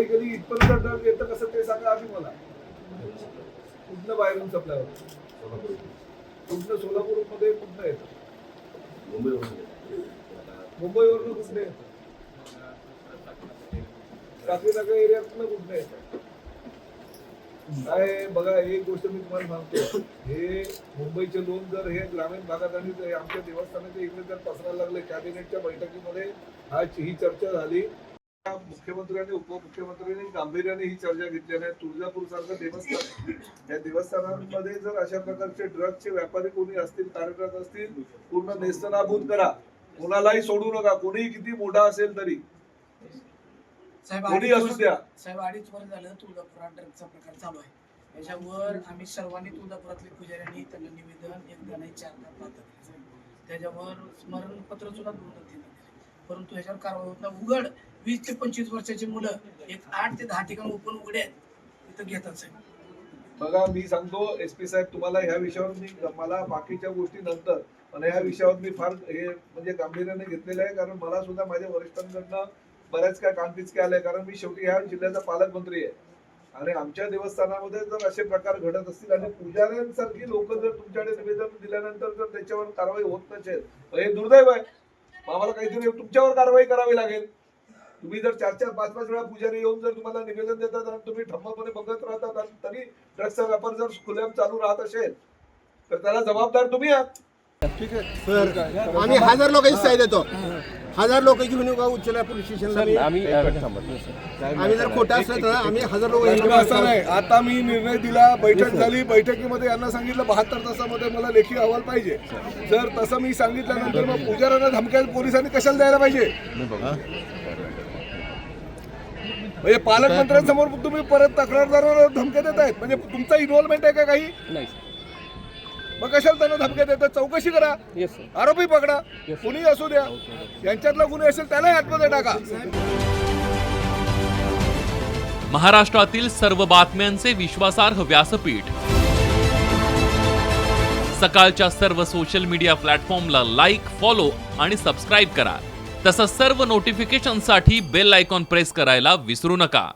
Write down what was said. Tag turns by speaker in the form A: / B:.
A: कारवाई केली इथपर्यंत ड्रग येतं कसं ते सांगा आधी मला. कुठनं बाहेरून सप्लाय होतं? कुठनं सोलापूरमध्ये कुठनं येतं? मुंबईवरून कुठनं येतं? काकीनगर एरियातनं कुठनं येतं? काय बघा एक गोष्ट मी तुम्हाला सांगतो. हे मुंबईचे लोक जर हे ग्रामीण भागात आणि आमच्या देवस्थानाच्या इकडे जर पसरायला लागले कॅबिनेटच्या बैठकीमध्ये आज ही चर्चा झाली. मुख्यमंत्र्यांनी उपमुख्यमंत्र्यांनी गांभीर्याने ही चर्चा घेतली आहे तुळजापूर सारखं देवस्थान. या देवस्थानांमध्ये जर अशा प्रकारचे ड्रग्सचे व्यापारी कोणी असतील कार्यरत असतील पूर्ण नेस्तनाभूत करा. कोणालाही सोडू नका. कोणीही किती मोठा असेल तरी.
B: साहेब
A: कोणी असू द्या.
B: साहेब अडीच वर्ष झालं तुळजापुरात ड्रगचा प्रकार चालू आहे. त्याच्यावर आम्ही सर्वांनी तुळजापुरातले पुजाऱ्यांनी त्यांना निवेदन एकदा नाही पाहत त्याच्यावर स्मरणपत्र सुद्धा दिले परंतु ह्याच्यावर कारवाई होत नाही. उघड वीस ते पंचवीस वर्षाची मुलं एक आठ ते दहा ठिकाण ओपन उघडे आहेत. तिथं घेतात साहेब.
A: बघा मी सांगतो एस पी साहेब तुम्हाला ह्या विषयावर मी मला बाकीच्या गोष्टी नंतर पण ह्या विषयावर मी फार हे म्हणजे गांभीर्याने घेतलेलं आहे कारण मला सुद्धा माझ्या वरिष्ठांकडनं बऱ्याच काय कानपिचके आले कारण मी शेवटी ह्या जिल्ह्याचा पालकमंत्री आहे. आणि आमच्या देवस्थानामध्ये जर असे प्रकार घडत असतील आणि पुजाऱ्यांसारखी लोक जर तुमच्याकडे निवेदन दिल्यानंतर जर त्याच्यावर कारवाई होत नसेल हे दुर्दैव आहे. आम्हाला काहीतरी तुमच्यावर कारवाई करावी लागेल. तुम्ही जर चार चार पाच पाच वेळा पुजारी येऊन जर तुम्हाला निवेदन देतात आणि तुम्ही ठम्मपणे बघत राहतात आणि तरी ड्रग्सचा व्यापार जर खुल्याम चालू राहत असेल तर त्याला जबाबदार तुम्ही आहात.
C: सर आम्ही हजार लोकांची देतो. हजार लोक घेऊन येऊ का उच्चला पोलीस स्टेशनला आम्ही आम्ही जर खोटं असलं तर आम्ही हजार लोक
A: असं नाही. आता मी निर्णय दिला बैठक झाली बैठकीमध्ये यांना सांगितलं बहात्तर तासामध्ये मला लेखी अहवाल पाहिजे. जर तसं मी सांगितल्यानंतर मग पुजाऱ्यांना धमक्या पोलिसांनी कशाला द्यायला पाहिजे? म्हणजे पालकमंत्र्यांसमोर तुम्ही परत तक्रारदाराला धमक्या देत आहेत म्हणजे तुमचा इन्व्हॉल्वमेंट आहे का काही? मग कशाला त्यांना धमक्या देतात चौकशी करा. आरोपी पकडा. कुणी असू द्या. यांच्यातला गुन्हे असेल त्यालाही आतमध्ये टाका.
D: महाराष्ट्रातील सर्व बातम्यांचे विश्वासार्ह व्यासपीठ. सकाळच्या सर्व सोशल मीडिया प्लॅटफॉर्मला लाईक फॉलो आणि सबस्क्राईब करा. तसंच सर्व नोटिफिकेशनसाठी बेल आयकॉन प्रेस करायला विसरू नका.